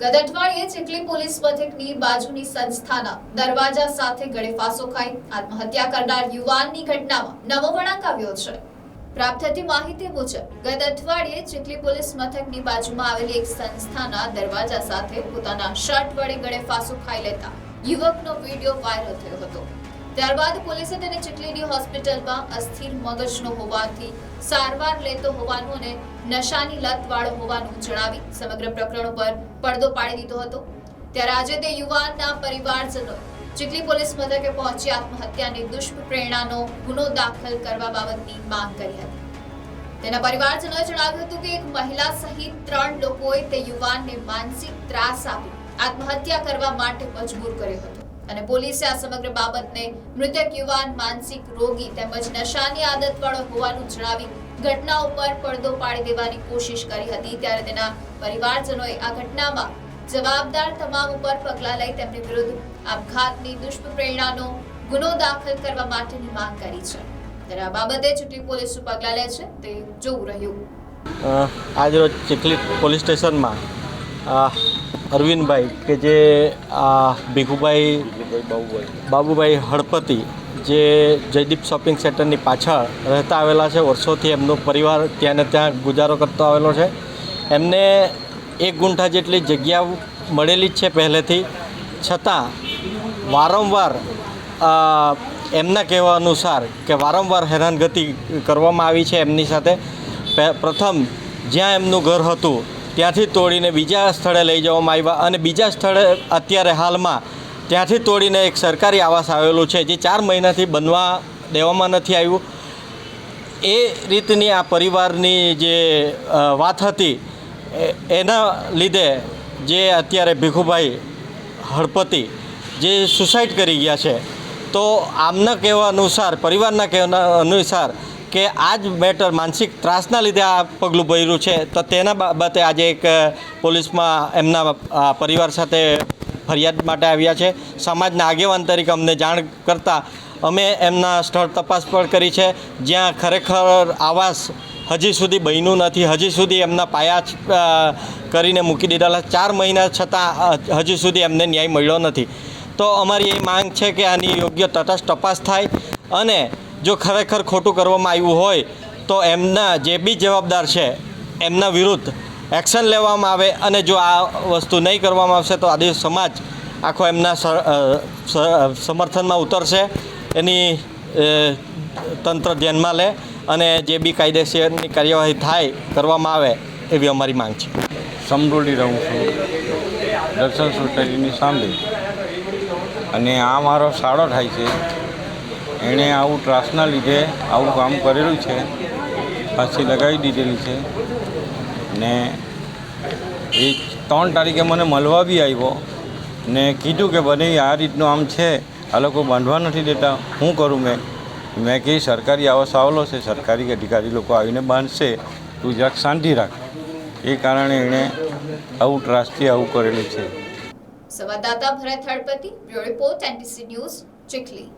ગત અઠવાડિયે ચીખલી પોલીસ મથકની બાજુની સંસ્થાના દરવાજા સાથે ગળેફાસો ખાઈ આત્મહત્યા કરનાર યુવાનની ઘટનામાં નવો વળાંક આવ્યો છે. પ્રાપ્ત થતી માહિતી મુજબ, ગત અઠવાડિયે ચીખલી પોલીસ મથકની બાજુમાં આવેલી એક સંસ્થાના દરવાજા સાથે પોતાના શર્ટ વડે ગળે ફાંસો ખાઈ લેતા યુવકનો વીડિયો વાયરલ થયો હતો. ત્યારબાદ પોલીસે તેને ચીખલીની હોસ્પિટલમાં અસ્થિર મગજનો હોવાથી સારવાર લેતો હોવાનું અને નશાની લત વાળો હોવાનું જણાવી સમગ્ર પ્રકરણ પર પડદો પાડી દીધો હતો. ત્યારે આજે તે યુવાનના પરિવારજનો ચીખલી પોલીસ મથકે પહોંચી આત્મહત્યાની દુષ્પ્રેરણાનો ગુનો દાખલ કરવા બાબતની માંગ કરી હતી. તેના પરિવારજનોએ જણાવ્યું હતું કે એક મહિલા સહિત ત્રણ લોકોએ તે યુવાનને માનસિક ત્રાસ આપી આત્મહત્યા કરવા માટે મજબૂર કર્યો હતો. અને પોલીસે આ સમગ્ર બાબતને મૃતક યુવાન, માનસિક રોગી તેમજ નશાની આદતવાળો હોવાનું જણાવી ઘટના ઉપર પડદો પાડી દેવાની કોશિશ કરી હતી. ત્યારે તેના પરિવારજનોએ આ ઘટનામાં જવાબદાર તમામ ઉપર પગલાં લઈ તેમની વિરુદ્ધ આપઘાતની દુષ્પ્રેરણાનો ગુનો દાખલ કરવા માટેની માંગ કરી છે. ત્યારે આ બાબતે ચૂંટણી પોલીસ પગલાં લે છે તે જોવું રહ્યું. આજરોજ ચીખલી પોલીસ સ્ટેશનમાં અરવિંદભાઈ કે જે આ ભીખુભાઈ બાબુભાઈ હળપતિ જે જયદીપ શોપિંગ સેન્ટરની પાછળ રહેતા આવેલા છે, વર્ષોથી એમનો પરિવાર ત્યાં ને ત્યાં ગુજારો કરતો આવેલો છે. એમને એક ગુંઠા જેટલી જગ્યા મળેલી જ છે પહેલેથી. છતાં વારંવાર એમના કહેવા અનુસાર કે વારંવાર હેરાનગતિ કરવામાં આવી છે એમની સાથે. પ્રથમ, જ્યાં એમનું ઘર હતું ત્યાંથી તોડીને બીજા સ્થળે લઈ જવામાં આવ્યા અને બીજા સ્થળે અત્યારે હાલમાં ત્યાંથી તોડીને એક સરકારી આવાસ આવેલું છે, જે ચાર મહિનાથી બનવા દેવામાં નથી આવ્યું. એ રીતની આ પરિવારની જે વાત હતી એના લીધે જે અત્યારે ભીખુભાઈ હળપતિ જે સુસાઇડ કરી ગયા છે, તો આમના કહેવા અનુસાર, પરિવારના કહેવા અનુસાર કે આ જ મેટર માનસિક ત્રાસના લીધે આ પગલું ભર્યું છે. તો તેના બાબતે આજે એક પોલીસમાં એમના પરિવાર સાથે ફરિયાદ માટે આવ્યા છે. સમાજના આગેવાન તરીકે અમને જાણ કરતાં અમે એમના સ્થળ તપાસ પણ કરી છે. જ્યાં ખરેખર આવાસ હજી સુધી બન્યું નથી. હજી સુધી એમના પાયા કરીને મૂકી દીધેલા ચાર મહિના છતાં હજી સુધી એમને ન્યાય મળ્યો નથી. તો અમારી એ માંગ છે કે આની યોગ્ય તટસ્થ તપાસ થાય અને જો ખરેખર ખોટું કરવામાં આવ્યું હોય, તો એમના જે બી જવાબદાર છે, એમના વિરુદ્ધ એક્શન લેવામાં આવે અને જો આ વસ્તુ નહીં કરવામાં આવશે, તો આદિ સમાજ આખો એમના સમર્થનમાં ઉતરશે. એની તંત્ર ધ્યાનમાં લે અને જે બી કાયદેસરની કાર્યવાહી થાય, કરવામાં આવે એવી અમારી માંગ છે. સમરોડી રહું છું. દર્શન સોસાયટીની સામે. અને આ મારો સાડો થાય છે. એણે આવું ત્રાસના લીધે આવું કામ કરેલું છે. ફાંસી લગાવી દીધેલી છે. ને એ ત્રણ તારીખે મને મળવા બી આવ્યો ને કીધું કે બને આ રીતનું આમ છે, આ લોકો બાંધવા નથી દેતા શું કરું મેં? મેં કહી સરકારી આવાસ આવેલો છે, સરકારી અધિકારી લોકો આવીને બાંધશે, તું જરાક શાંતિ રાખ. એ કારણે એણે આવું ત્રાસથી આવું કરેલું છે. સંવાદદાતા Bharat Halpati, bureau report, NTC news, Chikhli.